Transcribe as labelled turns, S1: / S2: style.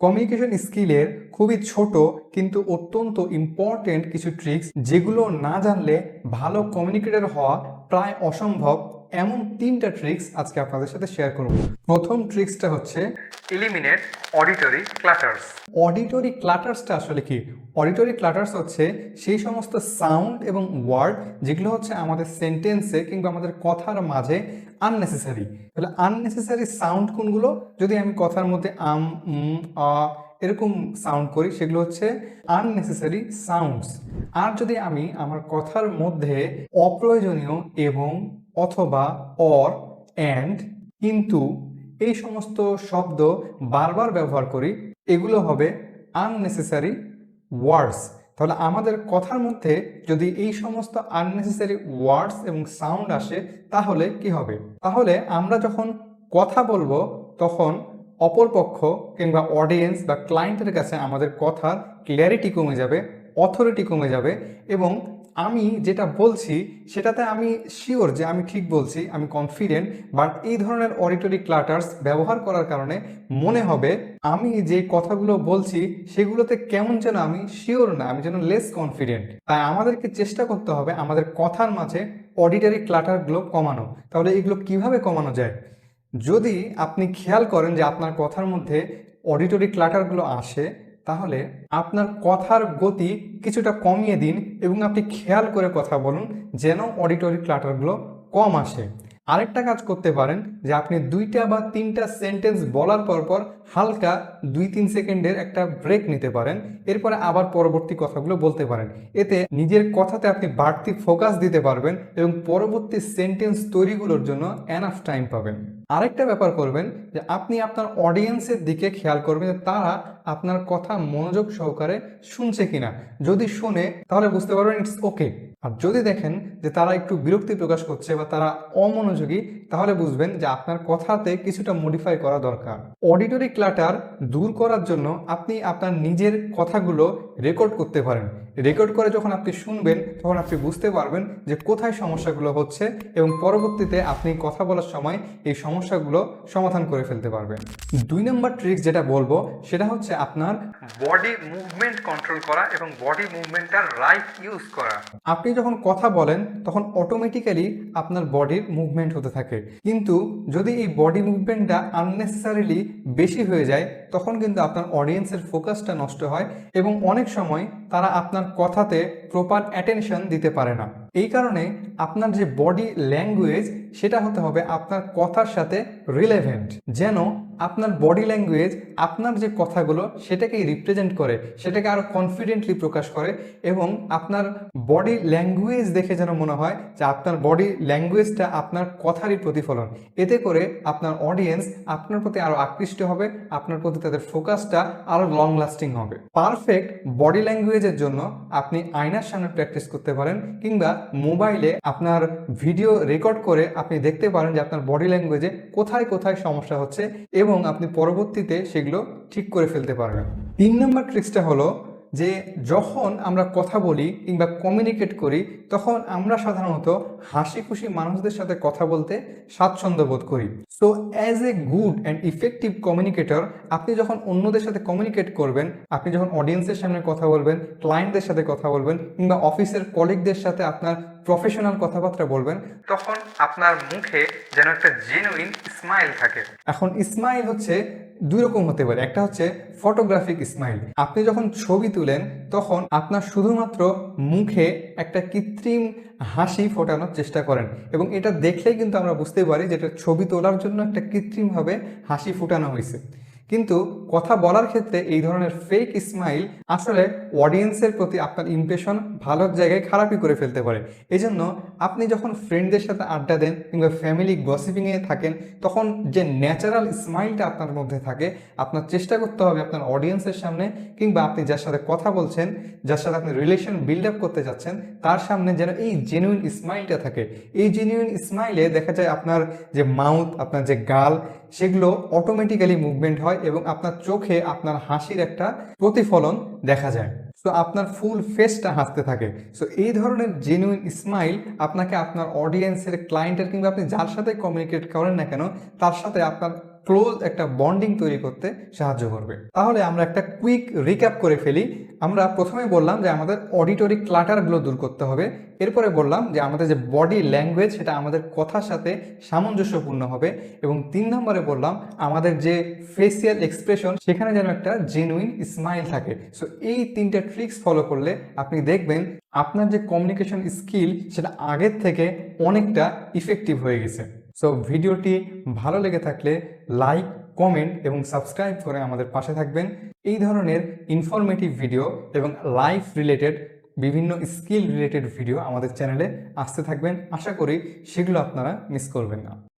S1: Communication স্কিলের খুবই ছোট কিন্তু অত্যন্ত ইম্পর্টেন্ট কিছু ট্রিক্স যেগুলো না জানলে ভালো কমিউনিকেটর হওয়া প্রায় অসম্ভব। এমন তিনটা ট্রিক্স আজকে আপনাদের সাথে শেয়ার করব। প্রথম ট্রিক্সটা হচ্ছে
S2: eliminate অডিটরি ক্লাটার্স
S1: অডিটরি ক্লাটার্সটা আসলে কি? অডিটরি ক্লাটার্স হচ্ছে সেই সমস্ত সাউন্ড এবং ওয়ার্ড যেগুলো হচ্ছে আমাদের সেন্টেন্সে কিংবা আমাদের কথার মাঝে আননেসেসারি তাহলে আননেসেসারি সাউন্ড কোনগুলো? যদি আমি কথার মধ্যে আম আ এরকম সাউন্ড করি, সেগুলো হচ্ছে আননেসেসারি সাউন্ডস আর যদি আমি আমার কথার মধ্যে অপ্রয়োজনীয় এবং অথবা অর অ্যান্ড কিন্তু এই সমস্ত শব্দ বারবার ব্যবহার করি, এগুলো হবে আননেসেসারি ওয়ার্ডস তাহলে আমাদের কথার মধ্যে যদি এই সমস্ত আননেসেসারি ওয়ার্ডস এবং সাউন্ড আসে, তাহলে কি হবে? তাহলে আমরা যখন কথা বলব, তখন অপরপক্ষ কিংবা অডিয়েন্স বা ক্লায়েন্টের কাছে আমাদের কথার ক্ল্যারিটি কমে যাবে অথরিটি কমে যাবে এবং আমি যেটা বলছি, সেটাতে আমি শিওর যে আমি ঠিক বলছি, আমি কনফিডেন্ট বাট এই ধরনের অডিটরি ক্লাটার্স ব্যবহার করার কারণে মনে হবে আমি যে কথাগুলো বলছি, সেগুলোতে কেমন যেন আমি শিওর না, আমি যেন লেস কনফিডেন্ট তাই আমাদেরকে চেষ্টা করতে হবে আমাদের কথার মাঝে অডিটরি ক্লাটারগুলো কমানো। তাহলে এগুলো কীভাবে কমানো যায়? যদি আপনি খেয়াল করেন যে আপনার কথার মধ্যে অডিটরি ক্লাটারগুলো আসে তাহলে আপনার কথার গতি কিছুটা কমিয়ে দিন এবং আপনি খেয়াল করে কথা বলুন যেন অডিটরি ক্লাটারগুলো কম আসে। আরেকটা কাজ করতে পারেন যে আপনি দুইটা বা তিনটা সেন্টেন্স বলার পর পর হালকা দুই তিন সেকেন্ডের একটা ব্রেক নিতে পারেন। এরপরে আবার পরবর্তী কথাগুলো বলতে পারেন। এতে নিজের কথাতে আপনি বাড়তি ফোকাস দিতে পারবেন এবং পরবর্তী সেন্টেন্স তৈরিগুলোর জন্য এনাফ টাইম পাবেন। আরেকটা ব্যাপার করবেন যে আপনি আপনার অডিয়েন্সের দিকে খেয়াল করবেন যে তারা আপনার কথা মনোযোগ সহকারে শুনছে কিনা। যদি শুনে, তাহলে বুঝতে পারবেন ইটস ওকে আর যদি দেখেন যে তারা একটু বিরক্তি প্রকাশ করছে বা তারা অমনোযোগী, তাহলে বুঝবেন যে আপনার কথাতে কিছুটা মডিফাই করা দরকার। অডিটরি ক্লাটার দূর করার জন্য আপনি আপনার নিজের কথাগুলো রেকর্ড করতে পারেন। রেকর্ড করে যখন আপনি শুনবেন, তখন আপনি বুঝতে পারবেন যে কোথায় সমস্যাগুলো হচ্ছে এবং পরবর্তীতে আপনি কথা বলার সময় এই সমস্যাগুলো সমাধান করে ফেলতে পারবেন। দুই নম্বর ট্রিক্স যেটা বলব, সেটা হচ্ছে আপনার
S2: বডি মুভমেন্ট কন্ট্রোল করা এবং বডি মুভমেন্টটা রাইট ইউজ করা।
S1: আপনি যখন কথা বলেন, তখন অটোমেটিক্যালি আপনার বডির মুভমেন্ট হতে থাকে। কিন্তু যদি এই বডি মুভমেন্টটা আননেসেসারিলি বেশি হয়ে যায়, তখন কিন্তু আপনার অডিয়েন্সের ফোকাসটা নষ্ট হয় এবং অনেক সময় তারা আপনার কথাতে প্রপার অ্যাটেনশন দিতে পারে না। এই কারণে আপনার যে বডি ল্যাঙ্গুয়েজ সেটা হতে হবে আপনার কথার সাথে রিলেভেন্ট যেন আপনার বডি ল্যাঙ্গুয়েজ আপনার যে কথাগুলো সেটাকেই রিপ্রেজেন্ট করে, সেটাকে আরও কনফিডেন্টলি প্রকাশ করে এবং আপনার বডি ল্যাঙ্গুয়েজ দেখে যেন মনে হয় যে আপনার বডি ল্যাঙ্গুয়েজটা আপনার কথারই প্রতিফলন। এতে করে আপনার অডিয়েন্স আপনার প্রতি আরও আকৃষ্ট হবে, আপনার প্রতি তাদের ফোকাসটা আরও লং লাস্টিং হবে। পারফেক্ট বডি ল্যাঙ্গুয়েজের জন্য আপনি আয়নার সামনে প্র্যাকটিস করতে পারেন কিংবা মোবাইলে আপনার ভিডিও রেকর্ড করে আপনি দেখতে পারেন যে আপনার বডি ল্যাঙ্গুয়েজে কোথায় কোথায় সমস্যা হচ্ছে এবং আপনি পরবর্তীতে সেগুলো ঠিক করে ফেলতে পারবেন। তিন নম্বর ট্রিক্সটা হলো যে যখন আমরা কথা বলি কিংবা কমিউনিকেট করি, তখন আমরা সাধারণত হাসি খুশি মানুষদের সাথে কথা বলতে স্বাচ্ছন্দ্য বোধ করি। So as a good and effective communicator আপনি যখন অন্যদের সাথে কমিউনিকেট করবেন, আপনি যখন অডিয়েন্সের সামনে কথা বলবেন ক্লায়েন্টদের সাথে কথা বলবেন কিংবা অফিসের কলিগদের সাথে আপনার প্রফেশনাল কথাবার্তা বলবেন,
S2: তখন আপনার মুখে যেন একটা জেনুইন স্মাইল থাকে।
S1: এখন স্মাইল হচ্ছে দুই রকম হতে পারে। একটা হচ্ছে ফটোগ্রাফিক স্মাইল আপনি যখন ছবি তুলেন, তখন আপনার শুধুমাত্র মুখে একটা কৃত্রিম হাসি ফোটানোর চেষ্টা করেন এবং এটা দেখলেই কিন্তু আমরা বুঝতে পারি যে এটা ছবি তোলার জন্য একটা কৃত্রিমভাবে হাসি ফোটানো হয়েছে। কিন্তু কথা বলার ক্ষেত্রে এই ধরনের ফেক স্মাইল আসলে অডিয়েন্সের প্রতি আপনার ইমপ্রেশন ভালো জায়গায় খারাপই করে ফেলতে পারে। এই জন্য আপনি যখন ফ্রেন্ডদের সাথে আড্ডা দেন কিংবা ফ্যামিলি গসিপিংয়ে থাকেন, তখন যে ন্যাচারাল স্মাইলটা আপনার মধ্যে থাকে, আপনার চেষ্টা করতে হবে আপনার অডিয়েন্সের সামনে কিংবা আপনি যার সাথে কথা বলছেন, যার সাথে আপনি রিলেশন বিল্ড আপ করতে যাচ্ছেন, তার সামনে যেন এই জেনুইন স্মাইলটা থাকে। এই জেনুইন স্মাইলে দেখা যায় আপনার যে মাউথ আপনার যে গাল সেগুলো অটোমেটিক্যালি মুভমেন্ট হয় এবং আপনার চোখে আপনার হাসির একটা প্রতিফলন দেখা যায়। সো আপনার ফুল ফেসটা হাসতে থাকে। সো এই ধরনের জেনুইন স্মাইল আপনাকে আপনার অডিয়েন্সের ক্লায়েন্টের কিংবা আপনি যার সাথে কমিউনিকেট করেন না কেন, তার সাথে আপনার ক্লোজ একটা বন্ডিং তৈরি করতে সাহায্য করবে। তাহলে আমরা একটা কুইক রিক্যাপ করে ফেলি। আমরা প্রথমে বললাম যে আমাদের অডিটরি ক্লাটারগুলো দূর করতে হবে। এরপরে বললাম যে আমাদের যে বডি ল্যাঙ্গুয়েজ, সেটা আমাদের কথার সাথে সামঞ্জস্যপূর্ণ হবে। এবং তিন নম্বরে বললাম, আমাদের যে ফেসিয়াল এক্সপ্রেশন সেখানে যেন একটা জেনুইন স্মাইল থাকে। সো এই তিনটা ট্রিক্স ফলো করলে আপনি দেখবেন আপনার যে কমিউনিকেশন স্কিল সেটা আগের থেকে অনেকটা ইফেক্টিভ হয়ে গেছে। সো ভিডিওটি ভালো লেগে থাকলে লাইক কমেন্ট এবং সাবস্ক্রাইব করে আমাদের পাশে থাকবেন। এই ধরনের ইনফরমেটিভ ভিডিও এবং লাইফ রিলেটেড বিভিন্ন স্কিল রিলেটেড ভিডিও আমাদের চ্যানেলে আসতে থাকবেন। আশা করি সেগুলো আপনারা মিস করবেন না।